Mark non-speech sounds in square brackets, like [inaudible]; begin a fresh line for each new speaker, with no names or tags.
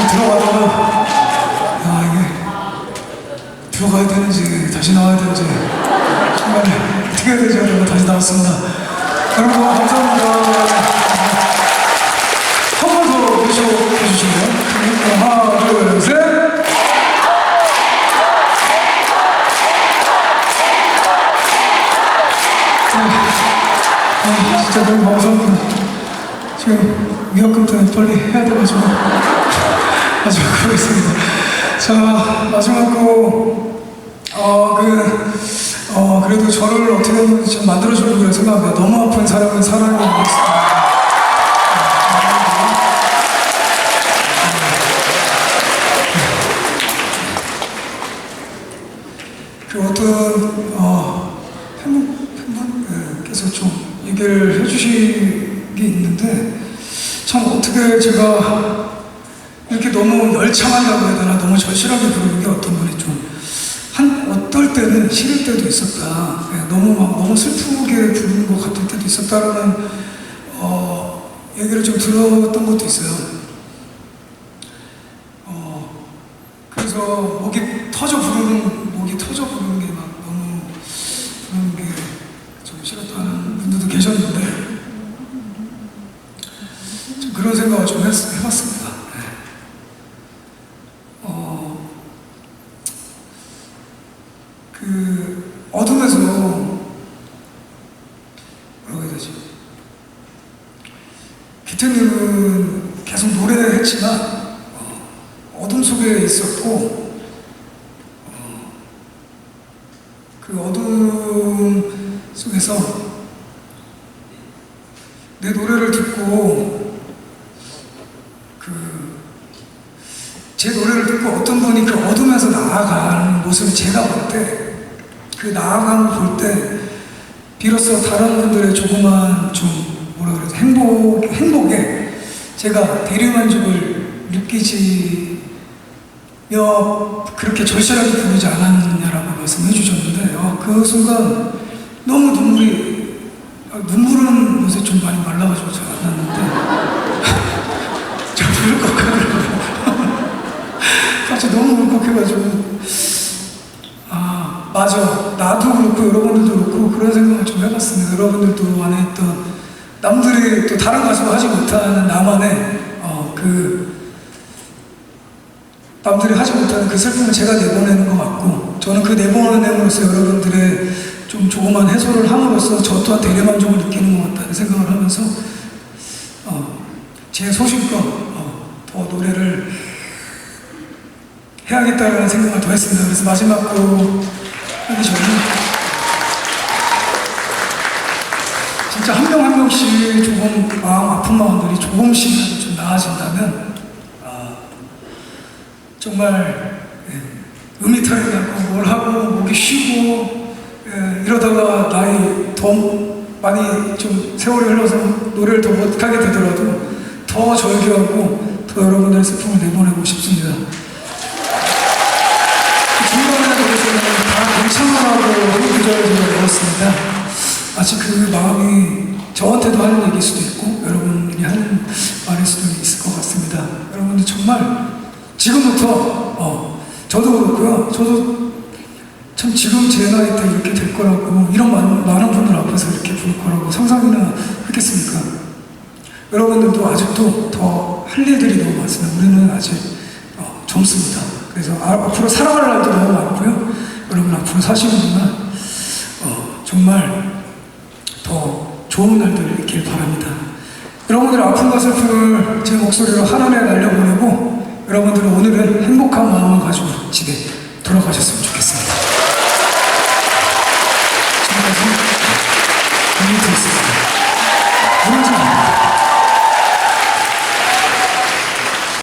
저 들어가다가 야 이게 들어가야 되는지 다시 나와야 되는지 정말 어떻게 해야 되지 하다가 다시 나왔습니다. 여러분 감사합니다. 한 번 더 모셔 주시면 하나 둘 셋. 아, 진짜 너무 감사합니다. 지금 위약금 때문에 빨리 해야 돼가지고 마지막 하겠습니다. 자 마지막 곡 어, 그, 어, 그래도 저를 어떻게 보면 좀 만들어주는 그런 생각합니다. 너무 아픈 사람은 사랑이 없습니다. 그 어떤 어, 팬분, 팬분께서 좀 얘기를 해주신 게 있는데 참 어떻게 제가 이렇게 너무 열창한다고 해야 되나 너무 절실하게 부르는 게 어떤 분이 좀 한 어떨 때는 싫을 때도 있었다 예, 너무 막 너무 슬프게 부르는 것 같을 때도 있었다라는 어, 얘기를 좀 들었던 것도 있어요. 어, 그래서 목이 터져 부르는 목이 터져 부르는 게 막 너무 부르는 게 좀 싫었다는 분들도 계셨는데 좀 그런 생각을 좀 했, 해봤습니다. 네. 어, 그 어둠에서 뭐라고 해야 되지? 기태님은 계속 노래했지만 어, 어둠 속에 있었고 어, 그 어둠 속에서 내 노래를 듣고 그 제 노래를 듣고 어떤 분이 그 어둠에서 나아가는 모습을 제가 볼 때 그 나아가는 걸볼때 비로소 다른 분들의 조그만 좀 뭐라 그러지? 행복 행복에 제가 대리만족을 느끼지며 그렇게 절실하게 부르지 않았느냐라고 말씀해 주셨는데 어, 그 순간 너무 눈물이 아, 눈물은 요새 좀 많이 말라가지고 잘 안 났는데. [laughs] 것 같더라고요. [laughs] 갑자기 너무 울컥해가지고. 아 맞아. 나도 그렇고 여러분들도 그렇고 그런 생각을 좀 해봤습니다. 여러분들도 안에 있던 남들이 또 다른 가수가 하지 못하는 나만의 어 그 남들이 하지 못하는 그 슬픔을 제가 내보내는 것 같고 저는 그 내보냄으로써 여러분들의 좀 조그만 해소를 함으로써 저 또한 대리만족을 느끼는 것 같다는 생각을 하면서 어, 제 소신껏 어, 더 노래를 해야겠다는 생각을 더 했습니다. 그래서 마지막 곡 하기 전에 진짜 한 명 한 명씩 조금 마음 아픈 마음들이 조금씩 좀 나아진다면 아, 정말 예, 음이탈이 나고 뭘 하고 목이 쉬고 예, 이러다가 나이 더 많이 좀 세월이 흘러서 노래를 더 못하게 되더라도 더 절규하고 더 여러분들의 슬픔을 내보내고 싶습니다. 중간에 대해서는 다 괜찮아라고 한 구절을 배웠습니다. 마치 그 마음이 저한테도 하는 얘기일 수도 있고 여러분이 하는 말일 수도 있을 것 같습니다. 여러분들 정말 지금부터 어, 저도 그렇고요. 저도 참 지금 제 나이 때 이렇게 될 거라고 이런 많은, 많은 분들 앞에서 이렇게 부를 거라고 상상이나 했겠습니까? 여러분들도 아직도 더 할 일들이 너무 많습니다. 우리는 아직 어, 젊습니다. 그래서 아, 앞으로 살아갈 날도 너무 많고요. 여러분 앞으로 사시는 동안 어, 정말 더 좋은 날들 있길 바랍니다. 여러분들 아픔과 슬픔을 제 목소리로 하늘에 날려보내고 여러분들은 오늘은 행복한 마음을 가지고 집에 돌아가셨으면 좋겠습니다.